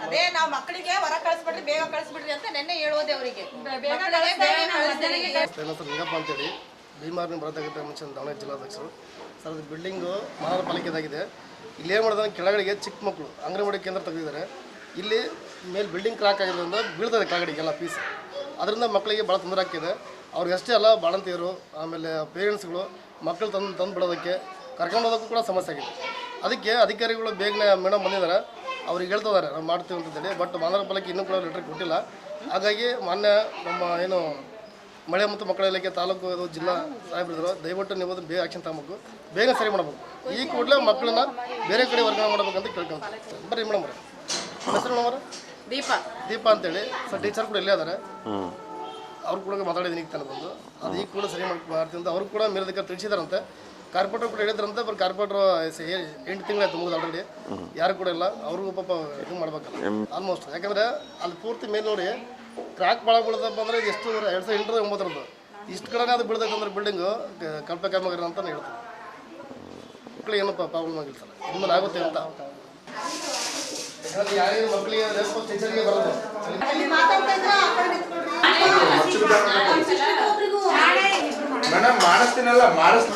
ಅದೇ ನಾವು ಮಕ್ಕಳಿಗೆ ಹೊರ ಕಳಿಸ್ಬಿಡ್ರಿ ಬೇಗ ಕಳಿಸ್ಬಿಡ್ರಿ ಅಂತ ನೆನ್ನೆ ಹೇಳೋದೆ ಅವರಿಗೆ ಲಿಂಗಪ್ಪ ಅಂತೇಳಿ ಭೀಮಾರ್ನಿ ಬರತಕ್ಕಂಥ ಮುಂಚೆ ದಾವಣಗೆರೆ ಜಿಲ್ಲಾಧ್ಯಕ್ಷರು ಸರ್ ಅದು ಬಿಲ್ಡಿಂಗು ಮಹಾನಗರ ಪಾಲಿಕೆದಾಗಿದೆ ಇಲ್ಲಿ ಏನು ಮಾಡಿದ್ರೆ ಕೆಳಗಡೆಗೆ ಚಿಕ್ಕ ಮಕ್ಕಳು ಅಂಗನವಾಡಿ ಕೇಂದ್ರ ತೆಗೆದಿದ್ದಾರೆ ಇಲ್ಲಿ ಮೇಲೆ ಬಿಲ್ಡಿಂಗ್ ಕ್ರಾಕ್ ಆಗಿರೋದ್ರಿಂದ ಬೀಳ್ತದೆ ಕೆಳಗಡೆಗೆಲ್ಲ ಪೀಸ್ ಅದರಿಂದ ಮಕ್ಕಳಿಗೆ ಭಾಳ ತೊಂದರೆ ಆಗ್ತಿದೆ. ಅವ್ರಿಗೆ ಅಷ್ಟೇ ಅಲ್ಲ, ಬಾಣಂತಿಯರು, ಆಮೇಲೆ ಪೇರೆಂಟ್ಸ್ಗಳು ಮಕ್ಕಳು ತಂದು ತಂದು ಬಿಡೋದಕ್ಕೆ ಕರ್ಕೊಂಡು ಕೂಡ ಸಮಸ್ಯೆ ಆಗಿದೆ. ಅದಕ್ಕೆ ಅಧಿಕಾರಿಗಳು ಬೇಗನೆ ಮೇಡಮ್ ಬಂದಿದ್ದಾರೆ. ಅವ್ರಿಗೆ ಹೇಳ್ತಿದ್ದಾರೆ ನಾವು ಮಾಡ್ತೀವಿ ಅಂತೇಳಿ ಬಟ್ ಮಾನವರ ಪಾಲಿಕೆ ಇನ್ನೂ ಕೂಡ ಲೆಟರ್ ಕೊಟ್ಟಿಲ್ಲ. ಹಾಗಾಗಿ ಮೊನ್ನೆ ನಮ್ಮ ಏನು ಮಳೆ ಮತ್ತು ಮಕ್ಕಳ ಇಲಾಖೆ ತಾಲೂಕು ಜಿಲ್ಲಾ ಸಾಹೇಬ್ರಿದ್ರು, ದಯವಿಟ್ಟು ನೀವು ಅದನ್ನು ಬೇಗ ಆಕ್ಷನ್ ತಗೋಬೇಕು. ಬೇಗ ಸರಿ ಮಾಡಬೇಕು. ಈ ಕೂಡಲೇ ಮಕ್ಕಳನ್ನ ಬೇರೆ ಕಡೆ ವರ್ಗಾವಣೆ ಮಾಡಬೇಕಂತ ಕೇಳ್ಕೊಳ್ತೀವಿ. ಬರ್ರಿ ಮೇಡಮ್ ಹೆಸರು ಮೇಡಮ್ ದೀಪ. ದೀಪ ಅಂತೇಳಿ. ಸರ್ ಟೀಚರ್ ಕೂಡ ಇಲ್ಲೇ ಇದ್ದಾರೆ ಅವ್ರು ಕೂಡ ಮಾತಾಡಿದ್ದೀನಿ ಈಗ ತನಕ ಬಂದು. ಅದು ಈಗ ಕೂಡ ಸರಿ ಮಾಡಿ ಮಾಡ್ತೀನಿ ಅಂತ ಅವ್ರು ಕೂಡ ಮೇಲಧಿಕಾರಿ ತಿಳಿಸಿದಾರಂತೆ. ಕಾರ್ಪೊರೇಟರ್ ಕೂಡ ಹೇಳಿದ್ರಂತೆ ಬರ್ ಕಾರ್ಪೊರೇಟರ್ ಎಂಟು ತಿಂಗಳಾಯ್ತು ಮುಗಿದು ಆಲ್ರೆಡಿ ಯಾರು ಕೂಡ ಇಲ್ಲ. ಅವ್ರಿಗೂ ಪಾಪ ಇದು ಮಾಡ್ಬೇಕಲ್ಲ. ಆಲ್ಮೋಸ್ಟ್ ಯಾಕಂದ್ರೆ ಅಲ್ಲಿ ಪೂರ್ತಿ ಮೇಲೆ ನೋಡಿ ಕ್ರಾಕ್ ಭಾಳ ಬೀಳ್ದಪ್ಪ ಅಂದ್ರೆ ಇದು ಎಷ್ಟು ಎರಡು ಸಾವಿರದ ಎಂಟರದ ಒಂಬತ್ತರದ್ದು ಇಷ್ಟು ಕಡೆ ಅದು ಬೀಳ್ದೈತೆ ಅಂದ್ರೆ ಬಿಲ್ಡಿಂಗು ಕಲ್ಪೆ ಕಾಮಗಾರಿ ಅಂತ ಹೇಳ್ತಾರೆ. ಮಕ್ಕಳಿಗೆ ಏನಪ್ಪ ಪ್ರಾಬ್ಲಮ್ ಆಗಿಲ್ಲ ಸರ್. ಇನ್ಮೇಲೆ ಆಗುತ್ತೆ ಅಂತ. ಯಾಕಂದ್ರೆ ಯಾರಿಗೆ ಮಕ್ಕಳಿಗೆ ರೆಸ್ಪಾನ್ಸ್ ಟೀಚರ್ಗೆ ಬರೋದು ಮೇಡಮ್ ಮಾಡಿಸ್ತೀನಲ್ಲ ಮಾಡಿಸ್